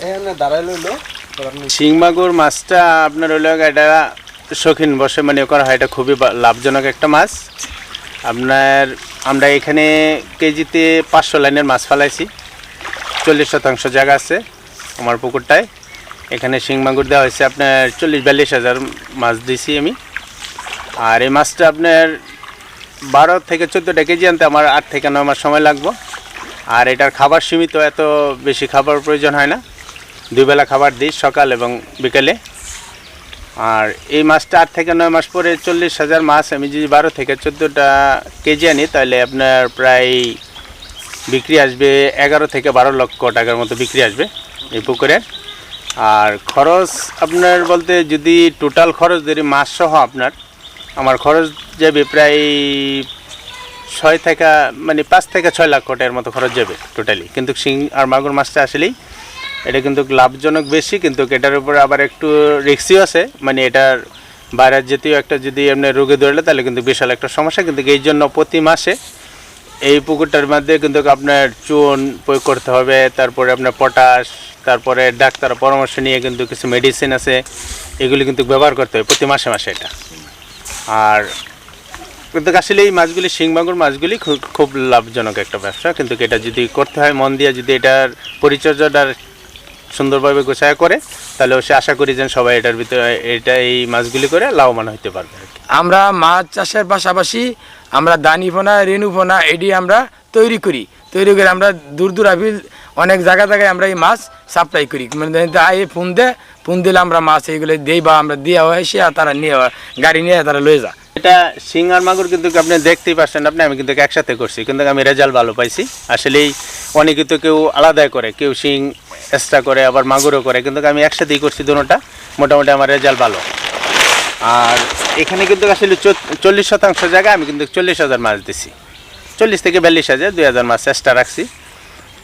এখানে শিং মাগুর মাছটা আপনার হলো এটা শৌখিন বসে মানে করা হয়। এটা খুবই লাভজনক একটা মাছ। আপনার আমরা এখানে কেজিতে পাঁচশো লাইনের মাছ ফেলাইছি। চল্লিশ শতাংশ জায়গা আছে আমার পুকুরটায়। এখানে শিং মাগুর দেওয়া হয়েছে আপনার চল্লিশ বিয়াল্লিশ হাজার মাছ দিয়েছি আমি। আর এই মাছটা আপনার বারো থেকে চোদ্দোটা কেজি আনতে আমার আট থেকে নয় মাস সময় লাগবো। আর এটার খাবার সীমিত এত বেশি খাবার প্রয়োজন হয় না। দুই বেলা খাবার দিই সকাল এবং বিকেলে। আর এই মাছটা আট থেকে নয় মাস পরে চল্লিশ হাজার মাছ, আমি যদি বারো থেকে চোদ্দোটা কেজি আনি, তাহলে আপনার প্রায় বিক্রি আসবে এগারো থেকে বারো লক্ষ টাকার মতো বিক্রি আসবে এই পুকুরে। আর খরচ আপনার বলতে যদি টোটাল খরচ ধরি মাছ সহ আপনার, আমার খরচ যাবে প্রায় ছয় থেকে মানে পাঁচ থেকে ছয় লাখ টাকার মতো খরচ যাবে টোটালি কিন্তু শিং আর মাগুর মাছটা আসলেই এটা কিন্তু লাভজনক বেশি, কিন্তু এটার উপর আবার একটু রিক্সিও আছে। মানে এটার বাইরের জাতীয় একটা যদি এমনি রোগে ধরলে, তাহলে কিন্তু বিশাল একটা সমস্যা। কিন্তু এই জন্য প্রতি মাসে এই পুকুরটার মধ্যে কিন্তু আপনার চুন প্রয়োগ করতে হবে, তারপরে আপনার পটাশ, তারপরে ডাক্তার পরামর্শ নিয়ে কিন্তু কিছু মেডিসিন আছে, এগুলি কিন্তু ব্যবহার করতে হবে প্রতি মাসে মাসে এটা। আর কিন্তু আসলে এই মাছগুলি শিং মাগুর মাছগুলি খুব খুব লাভজনক একটা ব্যবসা। কিন্তু এটা যদি করতে হয়, মন দিয়ে যদি এটার পরিচর্যাটা সুন্দরভাবে গোছায় করে তাহলে সে আশা করি যেন সবাই এটার ভিতরে এটা এই মাছগুলি করে লাভবান হইতে পারবে আর কি। আমরা মাছ চাষের পাশাপাশি আমরা দানি ফোনা রেণু ফোনা এটি আমরা তৈরি করি। তৈরি করে আমরা দূর দূর আবিল অনেক জায়গা জায়গায় আমরা এই মাছ সাপ্লাই করি। মানে আয়ে ফোন দে ফোন দিলে আমরা মাছ এইগুলো দিই বা আমরা দিয়ে হয় সে আর তারা নিয়ে গাড়ি নিয়ে তারা লয়ে যায়। এটা শিং আর মাগুর কিন্তু আপনি দেখতেই পাচ্ছেন আপনি আমি কিন্তু একসাথে করছি কিন্তু আমি রেজাল্ট ভালো পাইছি। আসলেই অনেকে তো কেউ আলাদাই করে কেউ শিং এক্সট্রা করে, আবার মাগুরও করে। কিন্তু আমি একসাথেই করছি দুটোটা। মোটামুটি আমার রেজাল্ট ভালো। আর এখানে কিন্তু আসলে চল্লিশ শতাংশ জায়গায় আমি কিন্তু চল্লিশ হাজার মাছ দিছি। চল্লিশ থেকে বিয়াল্লিশ হাজার, দুই হাজার মাছ চেষ্টা রাখছি।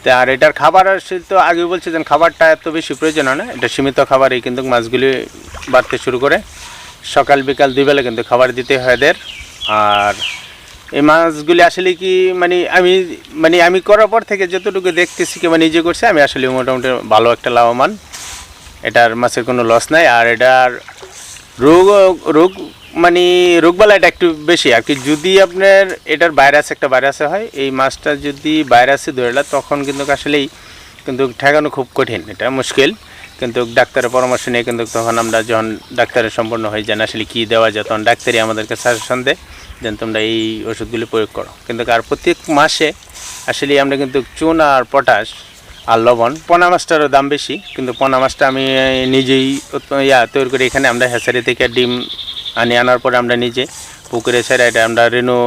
তা আর এটার খাবার তো আগে বলছি যে খাবারটা এত বেশি প্রয়োজন হয় না। এটা সীমিত খাবারই কিন্তু মাছগুলি বাড়তে শুরু করে। সকাল বিকাল দুই বেলা কিন্তু খাবার দিতে হয় এদের। আর এই মাছগুলি আসলে কি মানে আমি মানে আমি করার পর থেকে যতটুকু দেখতেছি কিংবা নিজে করছি, আমি আসলে মোটামুটি ভালো একটা লাভবান। এটার মাছের কোনো লস নাই, আর এটার রোগ রোগ মানে রোগবালাইটা একটু বেশি। আর কি যদি আপনার এটার ভাইরাস একটা ভাইরাসে হয়, এই মাছটা যদি ভাইরাসে ধরলে তখন কিন্তু আসলেই কিন্তু ঠেকানো খুব কঠিন, এটা মুশকিল। কিন্তু ডাক্তারের পরামর্শ নিয়ে কিন্তু তখন আমরা যখন ডাক্তারের সম্পূর্ণ হয়ে যান, আসলে কী দেওয়া যায়, তখন ডাক্তারই আমাদেরকে সাজেশন দেয়। যেন তোমরা এই ওষুধগুলি প্রয়োগ করো। কিন্তু আর প্রত্যেক মাসে আসলে আমরা কিন্তু চুন আর পটাশ আর লবণ, পোনা মাছটারও দাম বেশি, কিন্তু পোনা মাছটা আমি নিজেই ইয়া তৈরি করে এখানে আমরা হ্যাচারি থেকে ডিম আনি, আনার পরে আমরা নিজে পুকুরে ছেড়ে এটা আমরা রেনু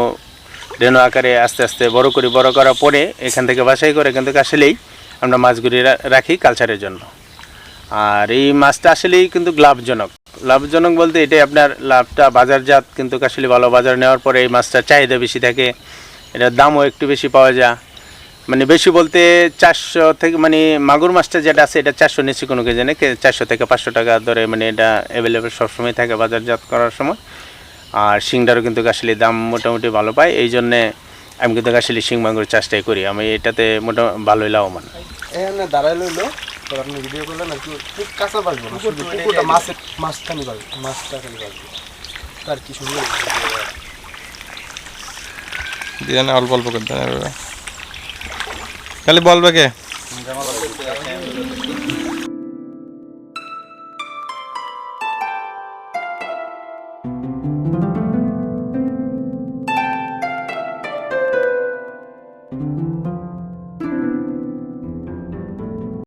রেনু আকারে আস্তে আস্তে বড় করি। বড় করার পরে এখান থেকে বাছাই করে কিন্তু আসলেই আমরা মাছগুলি রাখি কালচারের জন্য। আর এই মাছটা আসলেই কিন্তু লাভজনক। লাভজনক বলতে এটাই আপনার লাভটা, বাজারজাত কিন্তু আসলে ভালো বাজার নেওয়ার পরে এই মাছটার চাহিদা বেশি থাকে, এটার দামও একটু বেশি পাওয়া যায়। মানে বেশি বলতে চারশো থেকে মানে মাগুর মাছটা যেটা আছে এটা চারশো নিচে কোনো কেজি নেই চারশো থেকে পাঁচশো টাকা ধরে মানে এটা অ্যাভেলেবেল সবসময় থাকে বাজারজাত করার সময়। আর শিংটারও কিন্তু আসলে দাম মোটামুটি ভালো পায়, এই জন্যে আমি কিন্তু আসলে শিং মাগুর চাষটাই করি। আমি এটাতে মোটামুটি ভালোই লাভবান। দাঁড়াই তো আপনি ভিডিও করলেন আর কি ঠিক কাঁচা পারব না? শুধু পুকুরটা মাছের মাছখানি পারবে মাছটা খালি পারবে তার কি সুন্দর দিয়ে না অল্প অল্প করে দেন খালি বলবে কে?